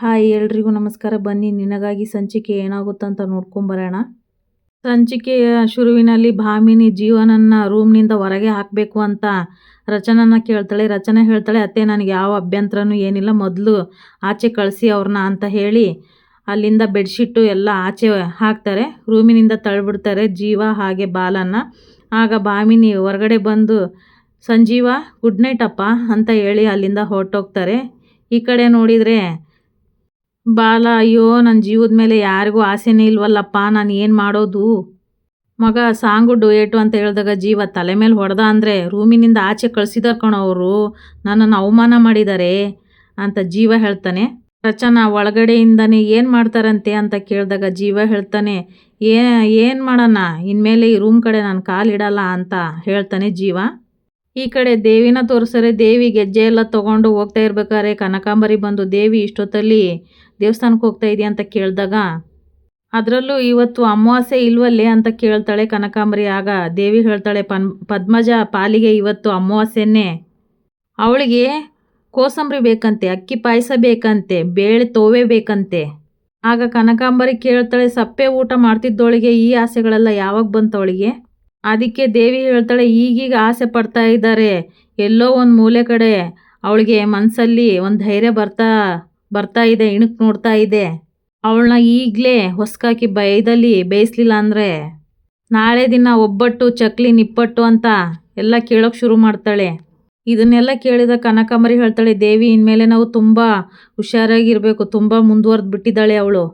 Hi, ಎಲ್ರಿಗೂ ನಮಸ್ಕಾರ. ಬನ್ನಿ, ನಿನಗಾಗಿ ಸಂಚಿಕೆ ಏನಾಗುತ್ತಂತ ನೋಡ್ಕೊಂಬರೋಣ ಸಂಚಿಕೆಯ ಶುರುವಿನಲ್ಲಿ ಭಾಮಿನಿ ಜೀವನನ್ನ ರೂಮ್ನಿಂದ ಹೊರಗೆ ಹಾಕಬೇಕು ಅಂತ ರಚನನ ಕೇಳ್ತಾಳೆ. ರಚನೆ ಹೇಳ್ತಾಳೆ, ಅತ್ತೆ, ನನಗೆ ಯಾವ ಅಭ್ಯಂತರನೂ ಏನಿಲ್ಲ. ಮೊದಲು ಆಚೆ ಕಳಿಸಿ ಅವ್ರನ್ನ ಅಂತ ಹೇಳಿ ಅಲ್ಲಿಂದ ಬೆಡ್ಶೀಟು ಎಲ್ಲ ಆಚೆ ಹಾಕ್ತಾರೆ. ರೂಮಿನಿಂದ ತಳ್ಳಿಬಿಡ್ತಾರೆ ಜೀವ ಹಾಗೆ ಬಾಲನ್ನ. ಆಗ ಭಾಮಿನಿ ಹೊರಗಡೆ ಬಂದು, ಸಂಜೀವ, ಗುಡ್ ನೈಟ್ ಅಪ್ಪ ಅಂತ ಹೇಳಿ ಅಲ್ಲಿಂದ ಹೊರಟೋಗ್ತಾರೆ. ಈ ಕಡೆ ನೋಡಿದರೆ ಬಾಲ, ಅಯ್ಯೋ ನನ್ನ ಜೀವದ ಮೇಲೆ ಯಾರಿಗೂ ಆಸೆನೇ ಇಲ್ವಲ್ಲಪ್ಪ, ನಾನು ಏನು ಮಾಡೋದು? ಮಗ, ಸಾಂಗು ಡೊಯೇಟು ಅಂತ ಹೇಳಿದಾಗ ಜೀವ ತಲೆ ಮೇಲೆ ಹೊಡೆದ ಅಂದರೆ ರೂಮಿನಿಂದ ಆಚೆ ಕಳಿಸಿದಾರೆ ಕಣೋ ಅವರು. ನನ್ನನ್ನು ಅವಮಾನ ಮಾಡಿದ್ದಾರೆ ಅಂತ ಜೀವ ಹೇಳ್ತಾನೆ. ರಚನಾ ಒಳಗಡೆಯಿಂದನೇ ಏನು ಮಾಡ್ತಾರಂತೆ ಅಂತ ಕೇಳಿದಾಗ ಜೀವ ಹೇಳ್ತಾನೆ ಏನು ಮಾಡೋಣ ಇನ್ಮೇಲೆ ಈ ರೂಮ್ ಕಡೆ ನಾನು ಕಾಲಿಡಲ್ಲ ಅಂತ ಹೇಳ್ತಾನೆ ಜೀವ. ಈ ಕಡೆ ದೇವಿನ ತೋರಿಸ್ತಾರೆ ದೇವಿ ಗೆಜ್ಜೆ ಎಲ್ಲ ತೊಗೊಂಡು ಹೋಗ್ತಾ ಇರ್ಬೇಕಾದ್ರೆ ಕನಕಾಂಬರಿ ಬಂದು, ದೇವಿ ಇಷ್ಟೊತ್ತಲ್ಲಿ ದೇವಸ್ಥಾನಕ್ಕೆ ಹೋಗ್ತಾ ಇದೆಯಾ ಅಂತ ಕೇಳಿದಾಗ, ಅದರಲ್ಲೂ ಇವತ್ತು ಅಮಾವಾಸ್ಯೆ ಇಲ್ವಲ್ಲೇ ಅಂತ ಕೇಳ್ತಾಳೆ ಕನಕಾಂಬರಿ. ಆಗ ದೇವಿ ಹೇಳ್ತಾಳೆ, ಪನ್, ಪದ್ಮಜ ಪಾಲಿಗೆ ಇವತ್ತು ಅಮಾವಾಸ್ಯೆನೇ. ಅವಳಿಗೆ ಕೋಸಂಬರಿ ಬೇಕಂತೆ, ಅಕ್ಕಿ ಪಾಯಸ ಬೇಕಂತೆ, ಬೇಳೆ ತೋವೆ ಬೇಕಂತೆ. ಆಗ ಕನಕಾಂಬರಿ ಕೇಳ್ತಾಳೆ, ಸಪ್ಪೆ ಊಟ ಮಾಡ್ತಿದ್ದವಳಿಗೆ ಈ ಆಸೆಗಳೆಲ್ಲ ಯಾವಾಗ ಬಂತವಳಿಗೆ ಅದಕ್ಕೆ ದೇವಿ ಹೇಳ್ತಾಳೆ, ಈಗೀಗ ಆಸೆ ಪಡ್ತಾ ಇದ್ದಾರೆ. ಎಲ್ಲೋ ಒಂದು ಮೂಲೆ ಕಡೆ ಅವಳಿಗೆ ಮನಸ್ಸಲ್ಲಿ ಒಂದು ಧೈರ್ಯ ಬರ್ತಾ ಬರ್ತಾ ಇದೆ, ಇಣುಕ್ ನೋಡ್ತಾ ಇದೆ. ಅವಳನ್ನ ಈಗಲೇ ಹೊಸ್ಕಾಕಿ ಬೈದಲ್ಲಿ ಬೇಯಿಸ್ಲಿಲ್ಲ ಅಂದರೆ ನಾಳೆ ದಿನ ಒಬ್ಬಟ್ಟು, ಚಕ್ಲಿ, ನಿಪ್ಪಟ್ಟು ಅಂತ ಎಲ್ಲ ಕೇಳೋಕೆ ಶುರು ಮಾಡ್ತಾಳೆ. ಇದನ್ನೆಲ್ಲ ಕೇಳಿದ ಕನಕಾಂಬರಿ ಹೇಳ್ತಾಳೆ, ದೇವಿ, ಇನ್ಮೇಲೆ ನಾವು ತುಂಬ ಹುಷಾರಾಗಿರಬೇಕು, ತುಂಬ ಮುಂದುವರೆದು ಬಿಟ್ಟಿದ್ದಾಳೆ ಅವಳು.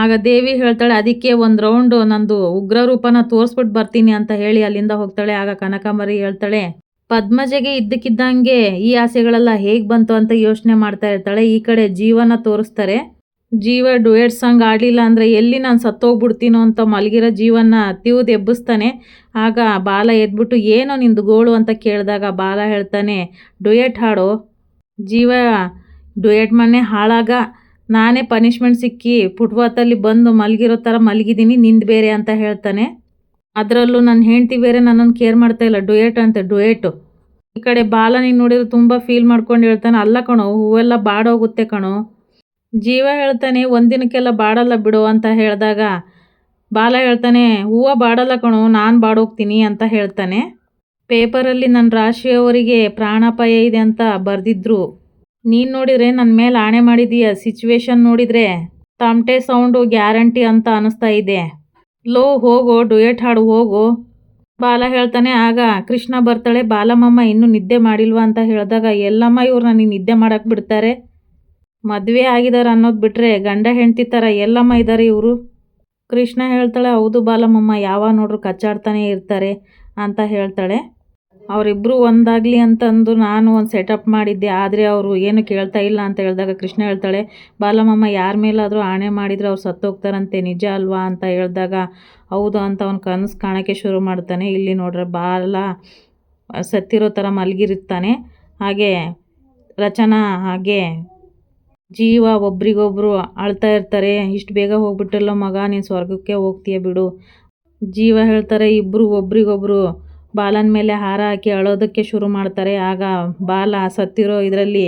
ಆಗ ದೇವಿ ಹೇಳ್ತಾಳೆ, ಅದಕ್ಕೆ ಒಂದು ರೌಂಡು ನಂದು ಉಗ್ರ ರೂಪನ ತೋರಿಸ್ಬಿಟ್ಟು ಬರ್ತೀನಿ ಅಂತ ಹೇಳಿ ಅಲ್ಲಿಂದ ಹೋಗ್ತಾಳೆ. ಆಗ ಕನಕಾಂಬರಿ ಹೇಳ್ತಾಳೆ, ಪದ್ಮಜೆಗೆ ಇದ್ದಕ್ಕಿದ್ದಂಗೆ ಈ ಆಸೆಗಳೆಲ್ಲ ಹೇಗೆ ಬಂತು ಅಂತ ಯೋಚನೆ ಮಾಡ್ತಾ ಇರ್ತಾಳೆ. ಈ ಕಡೆ ಜೀವನ ತೋರಿಸ್ತಾರೆ. ಜೀವ ಡುಯೆಟ್ ಸಾಂಗ್ ಆಡಲಿಲ್ಲ ಅಂದರೆ ಎಲ್ಲಿ ನಾನು ಸತ್ತೋಗ್ಬಿಡ್ತೀನೋ ಅಂತ ಮಲಗಿರೋ ಜೀವನ ತಿವ್ದು ಎಬ್ಬಿಸ್ತಾನೆ. ಆಗ ಬಾಲ ಎದ್ಬಿಟ್ಟು, ಏನೋ ನಿಂದು ಗೋಳು ಅಂತ ಕೇಳಿದಾಗ ಬಾಲ ಹೇಳ್ತಾನೆ, ಡುಯೆಟ್ ಹಾಡು, ಜೀವ ಡುಯೆಟ್ ಮನೆ ಹಾಳಾಗ ನಾನೇ ಪನಿಷ್ಮೆಂಟ್ ಸಿಕ್ಕಿ ಫುಟ್ಪಾತಲ್ಲಿ ಬಂದು ಮಲಗಿರೋ ಥರ ಮಲಗಿದ್ದೀನಿ ನಿಂದು ಬೇರೆ ಅಂತ ಹೇಳ್ತಾನೆ. ಅದರಲ್ಲೂ ನನ್ನ ಹೆಂಡತಿ ಬೇರೆ ನನ್ನನ್ನು ಕೇರ್ ಮಾಡ್ತಾ ಇಲ್ಲ, ಡುಯೇಟ್ ಅಂತ, ಡುಯೇಟು. ಈ ಕಡೆ ಬಾಲನಿಗೆ ನೋಡಿದ್ರೆ ತುಂಬ ಫೀಲ್ ಮಾಡ್ಕೊಂಡು ಹೇಳ್ತಾನೆ, ಅಲ್ಲ ಕಣೋ, ಹೂವೆಲ್ಲ ಬಾಡೋಗುತ್ತೆ ಕಣೋ. ಜೀವ ಹೇಳ್ತಾನೆ, ಒಂದಿನಕ್ಕೆಲ್ಲ ಬಾಡಲ್ಲ ಬಿಡು ಅಂತ ಹೇಳಿದಾಗ ಬಾಲ ಹೇಳ್ತಾನೆ, ಹೂವು ಬಾಡಲ್ಲ ಕಣೋ, ನಾನು ಬಾಡೋಗ್ತೀನಿ ಅಂತ ಹೇಳ್ತಾನೆ. ಪೇಪರಲ್ಲಿ ನನ್ನ ರಾಶಿಯವರಿಗೆ ಪ್ರಾಣಾಪಾಯ ಇದೆ ಅಂತ ಬರೆದಿದ್ರು. ನೀನು ನೋಡಿದ್ರೆ ನನ್ನ ಮೇಲೆ ಆಣೆ ಮಾಡಿದೀಯ ಸಿಚುವೇಶನ್ ನೋಡಿದರೆ. ತಮಟೆ ಸೌಂಡು ಗ್ಯಾರಂಟಿ ಅಂತ ಅನಿಸ್ತಾ ಇದೆ. ಲೋ, ಹೋಗೋ, ಡುಯೆಟ್ ಹಾಡು, ಹೋಗು. ಬಾಲ ಹೇಳ್ತಾನೆ, ಆಗ ಕೃಷ್ಣ ಬರ್ತಾಳೆ ಬಾಲಮ್ಮಮ್ಮ ಇನ್ನೂ ನಿದ್ದೆ ಮಾಡಿಲ್ವಾ ಅಂತ ಹೇಳಿದಾಗ, ಎಲ್ಲಮ್ಮ ಇವ್ರು ನನಗೆ ನಿದ್ದೆ ಮಾಡಕ್ಕೆ ಬಿಡ್ತಾರೆ. ಮದುವೆ ಆಗಿದ್ದಾರೆ ಅನ್ನೋದು ಬಿಟ್ಟರೆ ಗಂಡ ಹೆಂಡ್ತಿ ಥರ ಎಲ್ಲಮ್ಮ ಇದ್ದಾರೆ ಇವರು. ಕೃಷ್ಣ ಹೇಳ್ತಾಳೆ, ಹೌದು ಬಾಲಮ್ಮಮ್ಮ ಯಾವಾಗ ನೋಡ್ರು ಕಚ್ಚಾಡ್ತಾನೆ ಇರ್ತಾರೆ ಅಂತ ಹೇಳ್ತಾಳೆ. ಅವರಿಬ್ಬರು ಒಂದಾಗಲಿ ಅಂತಂದು ನಾನು ಒಂದು ಸೆಟಪ್ ಮಾಡಿದ್ದೆ, ಆದರೆ ಅವರು ಏನು ಕೇಳ್ತಾ ಇಲ್ಲ ಅಂತ ಹೇಳಿದಾಗ ಕೃಷ್ಣ ಹೇಳ್ತಾಳೆ ಬಾಲಮ್ಮಮ್ಮ ಯಾರ ಮೇಲಾದರೂ ಆಣೆ ಮಾಡಿದರೆ ಅವ್ರು ಸತ್ತೋಗ್ತಾರಂತೆ, ನಿಜ ಅಲ್ವಾ? ಅಂತ ಹೇಳಿದಾಗ, ಹೌದು ಅಂತ ಅವ್ನು ಕನಸು ಕಾಣೋಕ್ಕೆ ಶುರು ಮಾಡ್ತಾನೆ, ಇಲ್ಲಿ ನೋಡ್ರೆ ಬಾಲ ಸತ್ತಿರೋ ಥರ ಮಲಗಿರುತ್ತಾನೆ. ಹಾಗೆ ರಚನಾ ಹಾಗೆ ಜೀವ ಒಬ್ರಿಗೊಬ್ರು ಅಳ್ತಾ ಇರ್ತಾರೆ, ಇಷ್ಟು ಬೇಗ ಹೋಗ್ಬಿಟ್ಟಲ್ಲೋ ಮಗ, ನೀನು ಸ್ವರ್ಗಕ್ಕೆ ಹೋಗ್ತೀಯ ಬಿಡು. ಜೀವ ಹೇಳ್ತಾರೆ ಇಬ್ಬರು ಒಬ್ರಿಗೊಬ್ರು ಬಾಲನ ಮೇಲೆ ಹಾರ ಹಾಕಿ ಅಳೋದಕ್ಕೆ ಶುರು ಮಾಡ್ತಾರೆ. ಆಗ ಬಾಲ ಸತ್ತಿರೋ ಇದರಲ್ಲಿ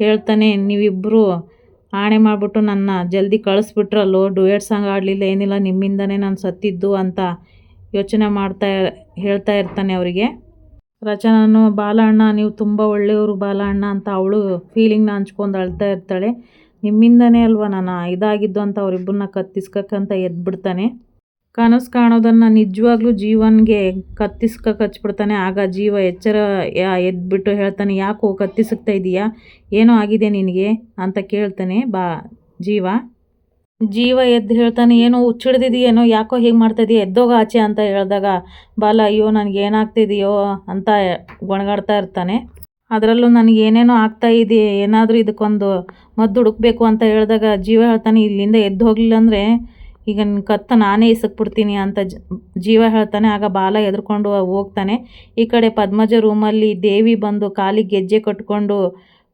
ಹೇಳ್ತಾನೆ ನೀವಿಬ್ಬರು ಆಣೆ ಮಾಡಿಬಿಟ್ಟು ನನ್ನ ಜಲ್ದಿ ಕಳಿಸ್ಬಿಟ್ರಲ್ಲೋ ಡುಯೆಟ್ ಸಾಂಗ್ ಆಡಲಿಲ್ಲ, ಏನಿಲ್ಲ, ನಿಮ್ಮಿಂದನೇ ನಾನು ಸತ್ತಿದ್ದು ಅಂತ ಯೋಚನೆ ಮಾಡ್ತಾ ಹೇಳ್ತಾ ಇರ್ತಾನೆ ಅವರಿಗೆ. ರಚನಾನು ಬಾಲ ಅಣ್ಣ ನೀವು ತುಂಬ ಒಳ್ಳೆಯವರು ಬಾಲ ಅಣ್ಣ ಅಂತ ಅವಳು ಫೀಲಿಂಗ್ನ ಹಂಚ್ಕೊಂಡು ಅಳ್ತಾ ಇರ್ತಾಳೆ. ನಿಮ್ಮಿಂದನೇ ಅಲ್ವಾ, ನಾನು ಇದಾಗಿದ್ದು ಅಂತ ಅವರಿಬ್ಬರನ್ನ ಕತ್ತಿಸ್ಕಕ್ಕಂತ ಎದ್ಬಿಡ್ತಾನೆ. ಕನಸು ಕಾಣೋದನ್ನು ನಿಜವಾಗ್ಲೂ ಜೀವನ್ಗೆ ಕತ್ತಿಸ್ಕ ಕಚ್ಬಿಡ್ತಾನೆ. ಆಗ ಜೀವ ಎಚ್ಚರ ಎದ್ಬಿಟ್ಟು ಹೇಳ್ತಾನೆ, ಯಾಕೋ ಕತ್ತಿಸ್ತಾ ಇದೀಯಾ? ಏನೋ ಆಗಿದೆ ನಿನಗೆ? ಅಂತ ಕೇಳ್ತಾನೆ ಬಾ ಜೀವ. ಜೀವ ಎದ್ದು ಹೇಳ್ತಾನೆ, ಏನೋ ಹುಚ್ಚಿಡ್ದಿದೆಯೇನೋ? ಯಾಕೋ ಹೀಗೆ ಮಾಡ್ತಾಯಿದೀಯ ಎದ್ದೋಗ ಆಚೆ ಅಂತ ಹೇಳಿದಾಗ ಬಾಲ, ಅಯ್ಯೋ, ನನಗೆ ಏನಾಗ್ತಿದೆಯೋ ಅಂತ ಗೊಣಗಾಡ್ತಾ ಇರ್ತಾನೆ. ಅದರಲ್ಲೂ ನನಗೆ ಏನೇನೋ ಆಗ್ತಾ ಇದೆ? ಏನಾದರೂ ಇದಕ್ಕೊಂದು ಮದ್ದು ಹುಡುಕ್ಬೇಕು ಅಂತ ಹೇಳಿದಾಗ ಜೀವ ಹೇಳ್ತಾನೆ, ಇಲ್ಲಿಂದ ಎದ್ದು ಹೋಗಲಿಲ್ಲ ಅಂದರೆ ಈಗ ನಿನ್ನ ಕತ್ತ ನಾನೇ ಇಸಕ್ಬಿಡ್ತೀನಿ ಅಂತ ಜೀವ ಹೇಳ್ತಾನೆ, ಆಗ ಬಾಲ ಎದ್ರುಕೊಂಡು ಹೋಗ್ತಾನೆ. ಈ ಕಡೆ ಪದ್ಮಜ ರೂಮಲ್ಲಿ ದೇವಿ ಬಂದು ಕಾಲಿಗೆ ಗೆಜ್ಜೆ ಕಟ್ಕೊಂಡು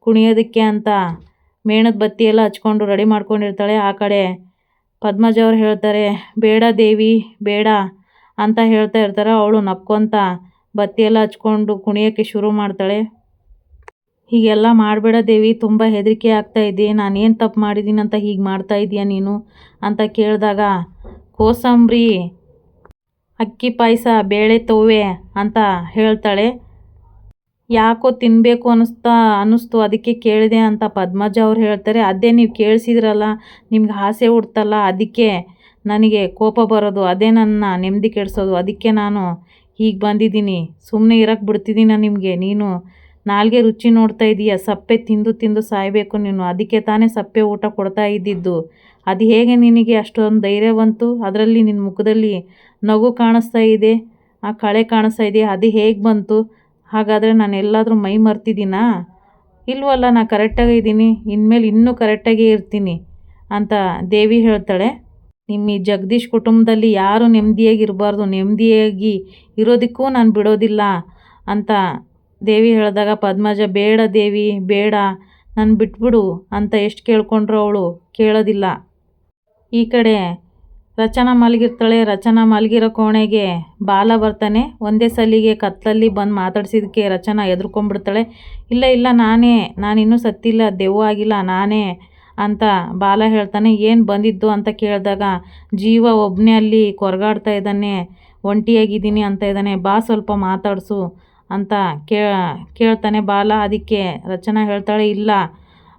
ಕುಣಿಯೋದಕ್ಕೆ ಅಂತ ಮೇಣದ ಬತ್ತಿ ಎಲ್ಲ ಹಚ್ಕೊಂಡು ರೆಡಿ ಮಾಡ್ಕೊಂಡಿರ್ತಾಳೆ. ಆ ಕಡೆ ಪದ್ಮಜ ಅವ್ರು ಹೇಳ್ತಾರೆ, ಬೇಡ ದೇವಿ, ಬೇಡ ಅಂತ ಹೇಳ್ತಾ ಇರ್ತಾರೆ. ಅವಳು ನಕ್ಕೊಂತ ಬತ್ತಿ ಎಲ್ಲ ಹಚ್ಕೊಂಡು ಕುಣಿಯೋಕ್ಕೆ ಶುರು ಮಾಡ್ತಾಳೆ. ಹೀಗೆಲ್ಲ ಮಾಡಬೇಡ ದೇವಿ, ತುಂಬ ಹೆದರಿಕೆ ಆಗ್ತಾ ಇದೆ. ನಾನೇನು ತಪ್ಪು ಮಾಡಿದ್ದೀನಿ ಅಂತ ಹೀಗೆ ಮಾಡ್ತಾ ಇದೀಯ ನೀನು? ಅಂತ ಕೇಳಿದಾಗ, ಕೋಸಂಬರಿ, ಅಕ್ಕಿ ಪಾಯಸ, ಬೇಳೆ ತೋವೆ ಅಂತ ಹೇಳ್ತಾಳೆ. ಯಾಕೋ ತಿನ್ನಬೇಕು ಅನ್ನಿಸ್ತಾ, ಅನ್ನಿಸ್ತು. ಅದಕ್ಕೆ ಕೇಳಿದೆ ಅಂತ ಪದ್ಮಜ ಅವ್ರು ಹೇಳ್ತಾರೆ. ಅದೇ ನೀವು ಕೇಳಿಸಿದ್ರಲ್ಲ, ನಿಮ್ಗೆ ಆಸೆ ಹುಡ್ತಲ್ಲ ಅದಕ್ಕೆ ನನಗೆ ಕೋಪ ಬರೋದು. ಅದೇ ನನ್ನ ನೆಮ್ಮದಿ ಕೆಡಿಸೋದು. ಅದಕ್ಕೆ ನಾನು ಹೀಗೆ ಬಂದಿದ್ದೀನಿ. ಸುಮ್ಮನೆ ಇರೋಕ್ಕೆ ಬಿಡ್ತಿದ್ದೀನ ನಿಮಗೆ? ನೀನು ನಾಲ್ಗೆ ರುಚಿ ನೋಡ್ತಾ ಇದೀಯ. ಸಪ್ಪೆ ತಿಂದು ತಿಂದು ಸಾಯಬೇಕು ನೀನು. ಅದಕ್ಕೆ ತಾನೇ ಸಪ್ಪೆ ಊಟ ಕೊಡ್ತಾ ಇದ್ದಿದ್ದು. ಅದು ಹೇಗೆ ನಿನಗೆ? ಅಷ್ಟೊಂದು ಧೈರ್ಯ ಬಂತು. ಅದರಲ್ಲಿ ನಿನ್ನ ಮುಖದಲ್ಲಿ ನಗು ಕಾಣಿಸ್ತಾ ಇದೆ. ಆ ಕಳೆ ಕಾಣಿಸ್ತಾ ಇದೆ. ಅದು ಹೇಗೆ ಬಂತು? ಹಾಗಾದರೆ ನಾನು ಎಲ್ಲಾದರೂ ಮೈ ಮರ್ತಿದ್ದೀನಾ? ಇಲ್ವಲ್ಲ ನಾನು ಕರೆಕ್ಟಾಗಿ ಇದ್ದೀನಿ. ಇನ್ಮೇಲೆ ಇನ್ನೂ ಕರೆಕ್ಟಾಗೇ ಇರ್ತೀನಿ ಅಂತ ದೇವಿ ಹೇಳ್ತಾಳೆ. ನಿಮ್ಮ ಈ ಜಗದೀಶ್ ಕುಟುಂಬದಲ್ಲಿ ಯಾರು ನೆಮ್ಮದಿಯಾಗಿ ಇರಬಾರ್ದು. ನೆಮ್ಮದಿಯಾಗಿ ಇರೋದಕ್ಕೂ ನಾನು ಬಿಡೋದಿಲ್ಲ ಅಂತ ದೇವಿ ಹೇಳಿದಾಗ, ಪದ್ಮಜ, ಬೇಡ ದೇವಿ, ಬೇಡ, ನಾನು ಬಿಟ್ಬಿಡು ಅಂತ ಎಷ್ಟು ಕೇಳ್ಕೊಂಡ್ರು ಅವಳು, ಕೇಳೋದಿಲ್ಲ. ಈ ಕಡೆ ರಚನಾ ಮಲಗಿರ್ತಾಳೆ, ರಚನಾ ಮಲಗಿರೋ ಕೋಣೆಗೆ ಬಾಲ ಬರ್ತಾನೆ. ಒಂದೇ ಸಲಿಗೆ ಕತ್ತಲಲ್ಲಿ ಬಂದು ಮಾತಾಡ್ಸಿದ್ದಕ್ಕೆ ರಚನಾ ಎದ್ರುಕೊಂಡ್ಬಿಡ್ತಾಳೆ ಇಲ್ಲ ಇಲ್ಲ, ನಾನೇ ನಾನಿನ್ನೂ ಸತ್ತಿಲ್ಲ, ದೆವ್ವ ಆಗಿಲ್ಲ, ನಾನೇ ಅಂತ ಬಾಲ ಹೇಳ್ತಾನೆ. ಏನು ಬಂದಿದ್ದು ಅಂತ ಕೇಳಿದಾಗ, ಜೀವ ಒಬ್ಬನೇ ಅಲ್ಲಿ ಕೊರಗಾಡ್ತಾ ಇದ್ದಾನೆ, ಒಂಟಿಯಾಗಿದ್ದೀನಿ ಅಂತ ಇದ್ದಾನೆ. ಬಾ ಸ್ವಲ್ಪ ಮಾತಾಡಿಸು. ಅಂತ ಕೇ, ಕೇಳ್ತಾನೆ, ಬಾಲ, ಅದಕ್ಕೆ ರಚನಾ ಹೇಳ್ತಾಳೆ, ಇಲ್ಲ,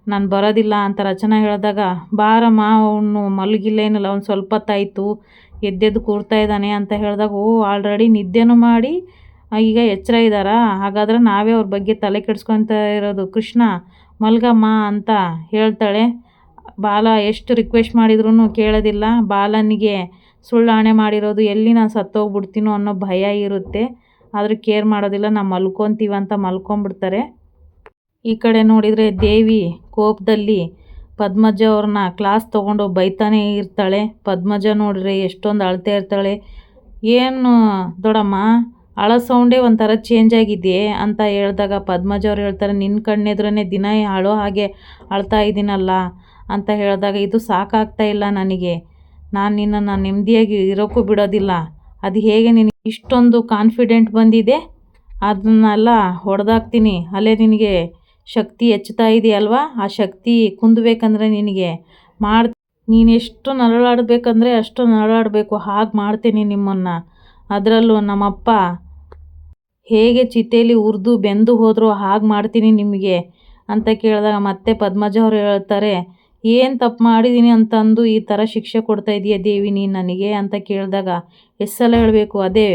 ನಾನು ಬರೋದಿಲ್ಲ ಅಂತ ರಚನಾ ಹೇಳಿದಾಗ, ಬಾರಮ್ಮ, ಅವನು ಮಲಗಿಲ್ಲೇನಿಲ್ಲ ಅವ್ನು ಸ್ವಲ್ಪ ತಾಯಿತು ಎದ್ದೆದ್ದು ಕೂರ್ತಾ ಇದ್ದಾನೆ ಅಂತ ಹೇಳಿದಾಗ, ಓ, ಆಲ್ರೆಡಿ ನಿದ್ದೆನೂ ಮಾಡಿ ಈಗ ಎಚ್ಚರ ಇದ್ದಾರಾ? ಹಾಗಾದರೆ ನಾವೇ ಅವ್ರ ಬಗ್ಗೆ ತಲೆ ಕೆಡ್ಸ್ಕೊತಾ ಇರೋದು. ಕೃಷ್ಣ, ಮಲ್ಗಮ್ಮ ಅಂತ ಹೇಳ್ತಾಳೆ. ಬಾಲ ಎಷ್ಟು ರಿಕ್ವೆಸ್ಟ್ ಮಾಡಿದ್ರೂ ಕೇಳೋದಿಲ್ಲ. ಬಾಲನಿಗೆ ಸುಳ್ಳಾಣೆ ಮಾಡಿರೋದು, ಎಲ್ಲಿ ನಾನು ಸತ್ತೋಗ್ಬಿಡ್ತೀನೋ ಅನ್ನೋ ಭಯ ಇರುತ್ತೆ. ಆದರೂ ಕೇರ್ ಮಾಡೋದಿಲ್ಲ, ನಾವು ಮಲ್ಕೊತೀವಿ ಅಂತ ಮಲ್ಕೊಂಬಿಡ್ತಾರೆ. ಈ ಕಡೆ ನೋಡಿದರೆ ದೇವಿ ಕೋಪದಲ್ಲಿ ಪದ್ಮಜ ಅವ್ರನ್ನ ಕ್ಲಾಸ್ ತೊಗೊಂಡು ಬೈತಾನೆ ಇರ್ತಾಳೆ. ಪದ್ಮಜ ನೋಡಿದ್ರೆ ಎಷ್ಟೊಂದು ಅಳ್ತಾ ಇರ್ತಾಳೆ. ಏನು ದೊಡಮ್ಮ, ಅಳ ಸೌಂಡೇ ಒಂಥರ ಚೇಂಜ್ ಆಗಿದೆ ಅಂತ ಹೇಳಿದಾಗ ಪದ್ಮಜ ಅವ್ರು ಹೇಳ್ತಾರೆ ನಿನ್ನ ಕಣ್ಣೆದ್ರೇ ದಿನ ಅಳೋ ಹಾಗೆ ಅಳ್ತಾ ಇದ್ದೀನಲ್ಲ ಅಂತ ಹೇಳಿದಾಗ, ಇದು ಸಾಕಾಗ್ತಾ ಇಲ್ಲ ನನಗೆ. ನಾನು ನಿನ್ನನ್ನು ನೆಮ್ಮದಿಯಾಗಿ ಇರೋಕ್ಕೂ ಬಿಡೋದಿಲ್ಲ. ಅದು ಹೇಗೆ ನಿನಗೆ ಇಷ್ಟೊಂದು ಕಾನ್ಫಿಡೆಂಟ್ ಬಂದಿದೆ. ಅದನ್ನೆಲ್ಲ ಹೊಡೆದಾಕ್ತೀನಿ. ಅಲ್ಲೇ ನಿನಗೆ ಶಕ್ತಿ ಹೆಚ್ಚುತ್ತಾ ಇದೆಯಲ್ವಾ? ಆ ಶಕ್ತಿ ಕುಂದಬೇಕಂದ್ರೆ ನಿನಗೆ ಮಾಡಿ ನೀನೆಷ್ಟು ನರಳಾಡಬೇಕಂದ್ರೆ ಅಷ್ಟು ನರಳಾಡಬೇಕು. ಹಾಗೆ ಮಾಡ್ತೀನಿ ನಿಮ್ಮನ್ನು. ಅದರಲ್ಲೂ ನಮ್ಮಪ್ಪ ಹೇಗೆ ಚಿತೆಯಲ್ಲಿ ಉರಿದು ಬೆಂದು ಹೋದರೂ ಹಾಗೆ ಮಾಡ್ತೀನಿ ನಿಮಗೆ ಅಂತ ಕೇಳಿದಾಗ ಮತ್ತೆ ಪದ್ಮಜ ಅವರು ಹೇಳ್ತಾರೆ ಏನು ತಪ್ಪು ಮಾಡಿದ್ದೀನಿ ಅಂತಂದು ಈ ಥರ ಶಿಕ್ಷೆ ಕೊಡ್ತಾ ಇದೆಯಾ ದೇವಿ ನೀನು ನನಗೆ ಅಂತ ಕೇಳಿದಾಗ ಎಷ್ಟು ಹೇಳಬೇಕು, ಅದೇ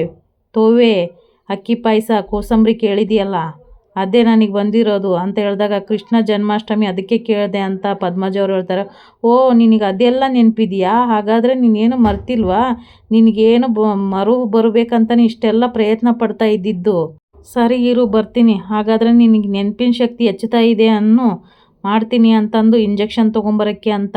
ತೋವೆ, ಅಕ್ಕಿ ಪಾಯಸ, ಕೋಸಂಬರಿ ಕೇಳಿದೆಯಲ್ಲ, ಅದೇ ನನಗೆ ಬಂದಿರೋದು ಅಂತ ಹೇಳಿದಾಗ ಕೃಷ್ಣ ಜನ್ಮಾಷ್ಟಮಿ ಅದಕ್ಕೆ ಕೇಳಿದೆ ಅಂತ ಪದ್ಮಜ ಅವ್ರು ಹೇಳ್ತಾರೆ, ಓ ನಿನಗೆ ಅದೆಲ್ಲ ನೆನಪಿದೆಯಾ? ಹಾಗಾದರೆ ನೀನೇನು ಮರ್ತಿಲ್ವಾ? ನಿನಗೇನು ಬ, ಮರು ಬರಬೇಕಂತಾನೆ ಇಷ್ಟೆಲ್ಲ ಪ್ರಯತ್ನ ಪಡ್ತಾ ಇದ್ದಿದ್ದು. ಸರಿ ಇರು, ಬರ್ತೀನಿ. ಹಾಗಾದರೆ ನಿನಗೆ ನೆನಪಿನ ಶಕ್ತಿ ಹೆಚ್ಚುತ್ತಾ ಇದೆ ಅನ್ನು ಮಾಡ್ತೀನಿ ಅಂತಂದು ಇಂಜೆಕ್ಷನ್ ತೊಗೊಂಬರೋಕ್ಕೆ ಅಂತ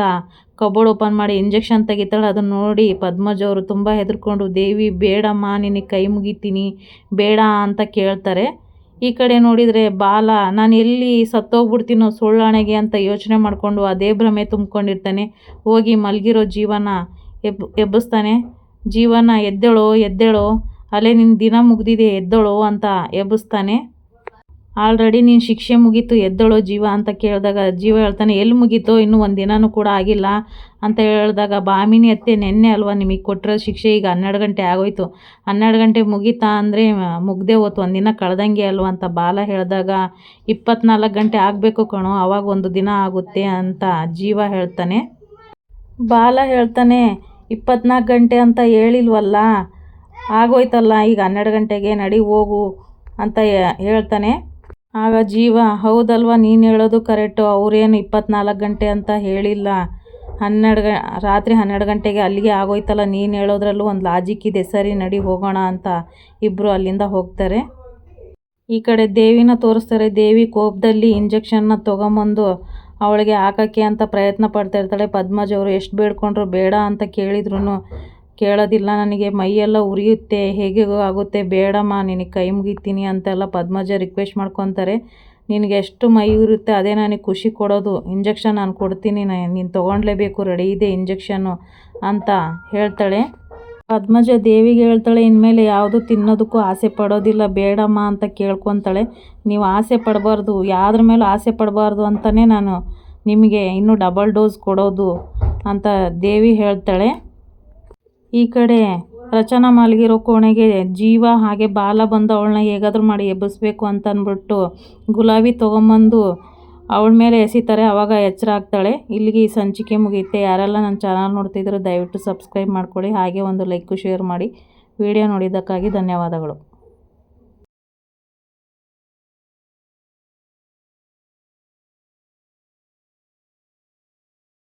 ಕಬೋರ್ಡ್ ಓಪನ್ ಮಾಡಿ ಇಂಜೆಕ್ಷನ್ ತೆಗಿತಾಳೆ. ಅದನ್ನು ನೋಡಿ ಪದ್ಮಜ ಅವರು ತುಂಬ ಹೆದರ್ಕೊಂಡು, ದೇವಿ, ಬೇಡಮ್ಮ, ನಿನಗೆ ಕೈ ಮುಗಿತೀನಿ, ಬೇಡ ಅಂತ ಕೇಳ್ತಾರೆ. ಈ ಕಡೆ ನೋಡಿದರೆ ಬಾಲ, ನಾನು ಎಲ್ಲಿ ಸತ್ತೋಗ್ಬಿಡ್ತೀನೋ ಸುಳ್ಳಾಣೆಗೆ ಅಂತ ಯೋಚನೆ ಮಾಡಿಕೊಂಡು ಅದೇ ಭ್ರಮೆ ತುಂಬ್ಕೊಂಡಿರ್ತಾನೆ. ಹೋಗಿ ಮಲಗಿರೋ ಜೀವನ ಎಬ್, ಎಬ್ಬಿಸ್ತಾನೆ. ಜೀವನ ಎದ್ದೇಳೋ ಎದ್ದೇಳೋ, ಅಲ್ಲೇ ನಿನ್ನ ದಿನ ಮುಗ್ದಿದೆ, ಎದ್ದೇಳೋ ಅಂತ ಎಬ್ಬಿಸ್ತಾನೆ. ಆಲ್ರೆಡಿ ನೀನು ಶಿಕ್ಷೆ ಮುಗೀತು, ಎದ್ದಳೋ ಜೀವ ಅಂತ ಕೇಳಿದಾಗ ಜೀವ ಹೇಳ್ತಾನೆ, ಎಲ್ಲಿ ಮುಗೀತೋ, ಇನ್ನೂ ಒಂದು ದಿನವೂ ಕೂಡ ಆಗಿಲ್ಲ ಅಂತ ಹೇಳಿದಾಗ, ಬಾಮಿನಿ ಅತ್ತೆ, ನೆನ್ನೆ ಅಲ್ವಾ ನಿಮಗೆ ಕೊಟ್ಟಿರೋ ಶಿಕ್ಷೆ, ಈಗ ಹನ್ನೆರಡು ಗಂಟೆ ಆಗೋಯ್ತು. ಹನ್ನೆರಡು ಗಂಟೆ ಮುಗೀತಾ ಅಂದರೆ ಮುಗ್ದೇ ಹೋತು ಒಂದಿನ ಕಳೆದಂಗೆ ಅಲ್ವಾ ಅಂತ ಬಾಲ ಹೇಳಿದಾಗ, ಇಪ್ಪತ್ನಾಲ್ಕು ಗಂಟೆ ಆಗಬೇಕು ಕಣೋ, ಅವಾಗ ಒಂದು ದಿನ ಆಗುತ್ತೆ ಅಂತ ಜೀವ ಹೇಳ್ತಾನೆ. ಬಾಲ ಹೇಳ್ತಾನೆ, ಇಪ್ಪತ್ನಾಲ್ಕು ಗಂಟೆ ಅಂತ ಹೇಳಿಲ್ವಲ್ಲ, ಆಗೋಯ್ತಲ್ಲ, ಈಗ ಹನ್ನೆರಡು ಗಂಟೆಗೆ ನಡಿ, ಹೋಗು ಅಂತ ಹೇಳ್ತಾನೆ. ಆಗ ಜೀವ, ಹೌದಲ್ವ ನೀನು ಹೇಳೋದು ಕರೆಕ್ಟು, ಅವ್ರೇನು ಇಪ್ಪತ್ನಾಲ್ಕು ಗಂಟೆ ಅಂತ ಹೇಳಿಲ್ಲ. ಹನ್ನೆರಡು ಗ, ರಾತ್ರಿ ಹನ್ನೆರಡು ಗಂಟೆಗೆ ಅಲ್ಲಿಗೆ ಆಗೋಯ್ತಲ್ಲ, ನೀನು ಹೇಳೋದ್ರಲ್ಲೂ ಒಂದು ಲಾಜಿಕ್ ಇದೆ, ಸರಿ ನಡಿ ಹೋಗೋಣ ಅಂತ ಇಬ್ಬರು ಅಲ್ಲಿಂದ ಹೋಗ್ತಾರೆ. ಈ ಕಡೆ ದೇವಿನ ತೋರಿಸ್ತಾರೆ, ದೇವಿ ಕೋಪದಲ್ಲಿ ಇಂಜೆಕ್ಷನ್ನ ತೊಗೊಂಬಂದು ಅವಳಿಗೆ ಹಾಕೋಕ್ಕೆ ಅಂತ ಪ್ರಯತ್ನ ಪಡ್ತಾ ಇರ್ತಾಳೆ. ಪದ್ಮಜ್ ಅವರು, ಎಷ್ಟು ಬೇಡ್ಕೊಂಡ್ರು, ಬೇಡ ಅಂತ ಕೇಳಿದ್ರು ಕೇಳೋದಿಲ್ಲ ನನಗೆ, ಮೈಯೆಲ್ಲ ಉರಿಯುತ್ತೆ, ಹೇಗೆ ಆಗುತ್ತೆ, ಬೇಡಮ್ಮ, ನಿನಗೆ ಕೈ ಮುಗಿತೀನಿ ಅಂತೆಲ್ಲ ಪದ್ಮಜ ರಿಕ್ವೆಸ್ಟ್ ಮಾಡ್ಕೊತಾರೆ. ನಿನಗೆ ಎಷ್ಟು ಮೈ ಉರಿಯುತ್ತೆ, ಅದೇ ನನಗೆ ಖುಷಿ ಕೊಡೋದು. ಇಂಜೆಕ್ಷನ್ ನಾನು ಕೊಡ್ತೀನಿ ನೀನು ತೊಗೊಳ್ಲೇಬೇಕು ರೆಡಿ ಇದೆ ಇಂಜೆಕ್ಷನ್ನು ಅಂತ ಹೇಳ್ತಾಳೆ. ಪದ್ಮಜ ದೇವಿಗೆ ಹೇಳ್ತಾಳೆ, ಇನ್ಮೇಲೆ ಯಾವುದು ತಿನ್ನೋದಕ್ಕೂ ಆಸೆ ಪಡೋದಿಲ್ಲ, ಬೇಡಮ್ಮ ಅಂತ ಕೇಳ್ಕೊತಾಳೆ. ನೀವು ಆಸೆ ಪಡಬಾರ್ದು, ಯಾವ್ದ್ರ ಮೇಲೂ ಆಸೆ ಪಡಬಾರ್ದು ಅಂತಲೇ ನಾನು ನಿಮಗೆ ಇನ್ನೂ ಡಬಲ್ ಡೋಸ್ ಕೊಡೋದು ಅಂತ ದೇವಿ ಹೇಳ್ತಾಳೆ. ಈ ಕಡೆ ರಚನಾ ಮಲಗಿರೋ ಕೋಣೆಗೆ ಜೀವ ಹಾಗೆ ಬಾಲ ಬಂದು ಅವಳನ್ನ ಹೇಗಾದ್ರೂ ಮಾಡಿ ಎಬ್ಬಿಸ್ಬೇಕು ಅಂತ ಅಂದ್ಬಿಟ್ಟು ಗುಲಾಬಿ ತೊಗೊಂಬಂದು ಅವಳ ಮೇಲೆ ಎಸಿತಾರೆ. ಆವಾಗ ಎಚ್ಚರ ಆಗ್ತಾಳೆ. ಇಲ್ಲಿಗೆ ಈ ಸಂಚಿಕೆ ಮುಗಿಯುತ್ತೆ ಯಾರೆಲ್ಲ ನನ್ನ ಚಾನಲ್ ನೋಡ್ತಿದ್ರು ದಯವಿಟ್ಟು ಸಬ್ಸ್ಕ್ರೈಬ್ ಮಾಡ್ಕೊಳ್ಳಿ. ಹಾಗೆ ಒಂದು ಲೈಕು, ಶೇರ್ ಮಾಡಿ. ವಿಡಿಯೋ ನೋಡಿದ್ದಕ್ಕಾಗಿ ಧನ್ಯವಾದಗಳು.